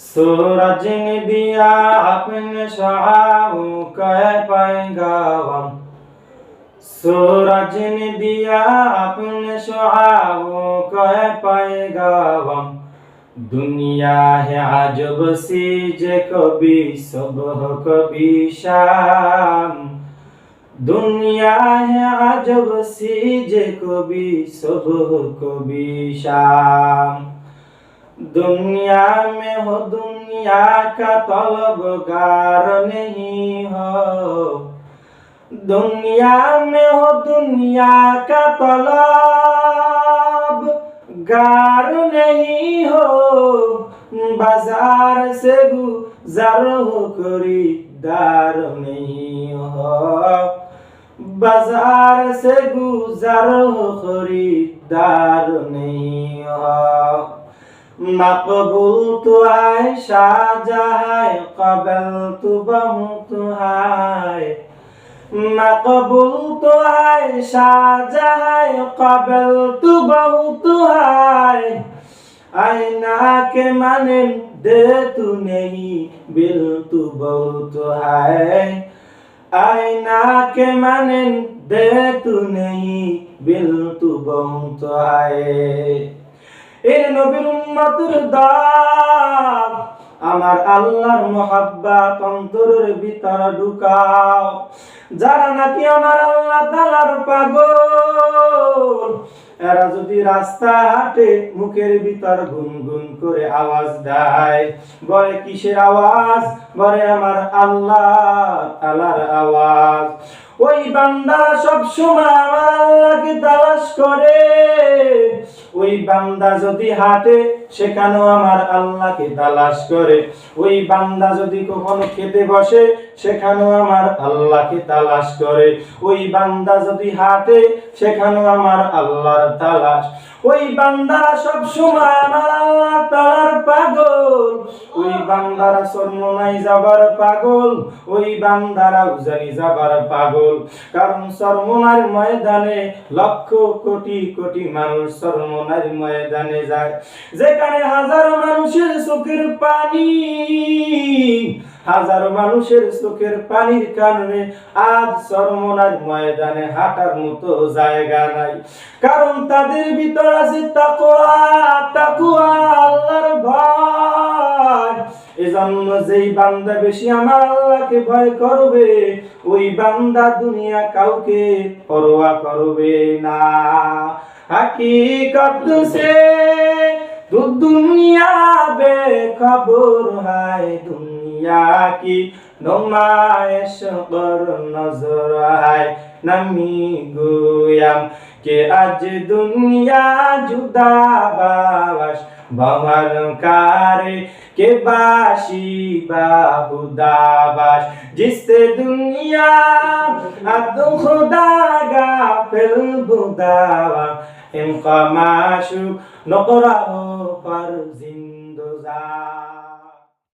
सूरज ने दिया अपने शहाओं कह पाएगा हम सूरज ने दिया अपने शहाओं कह पाएगा हम दुनिया है अजब सी जे कभी सुबह कभी शाम दुनिया है अजब सी जे कभी सुबह कभी शाम दुनिया में हो दुनिया का तलबगार नहीं हो दुनिया में हो दुनिया का तलब गार नहीं हो बाजार से गुजर हो खरीदार नहीं हो बाजार से गुजर हो खरीदार नहीं हो মকবুল তো আয় শাহজাহায় কবল তু বহুত হায়। মকবুল তো আয় শাহজাহায় কবল তু বহুত হায়। আইনা কে মানে দে তু নেই, বিল তু বহুত হায়। আইনা কে মানে দে তু নেই, বিল তু বহুত হায়। আমার আল্লাহর মোহাব্বত অন্তরের ভিতর ঢুকাও। যারা নাকি আমার আল্লাহ তালার পাগল, এরা যদি রাস্তা হাঁটে মুখের ভিতর গুনগুন করে আওয়াজ দেয়, বলে কিসের আওয়াজ? বলে আমার আল্লাহ তালার আওয়াজ। ওই বান্দা সব সময় আমার আল্লাহকে তালাশ করে। ওই বান্দা যদি হাঁটে, সেখানেও আমার আল্লাহকে তালাশ করে। ওই বান্দা যদি কখনো খেতে বসে, সেখানেও আমার আল্লাহকে তালাশ করে। ওই বান্দা যদি হাঁটে, সেখানেও আমার আল্লাহর তালাশ। ওই বান্দা সব সময় আমার আল্লাহ তালার পাগল। ওই বান্দারা সর্বনাই যাবার পাগল, ওই বান্দারা উজানি যাবার পাগল। কারণ সর্বনার ময়দানে, লক্ষ কোটি কোটি মানুষ সর্বনার ময়দানে যায়। যেখানে হাজারো মানুষের চোখের পানি, হাজারো মানুষের চোখের পানির কারণে আজ সর্বনার ময়দানে হাঁটার মতো জায়গা নাই। কারণ তাদের ভিতর আছে তাকওয়া তাকওয়া যেই বান্দা বেশি আমার আল্লাহকে ভয় করবে, ওই বান্দা দুনিয়া কাউকে পরোয়া করবে না। হাকিকত সে দুনিয়া বে খবর হায় দুনিয়া دنیا کی نمائش پر نظر آئے نمی گویم کہ اج دنیا جدا باوش بمر کارے کے باشی بابو داباش جس سے دنیا اد خدا گا پھر بداوا ان کا معشوق نقرہ پر زندہ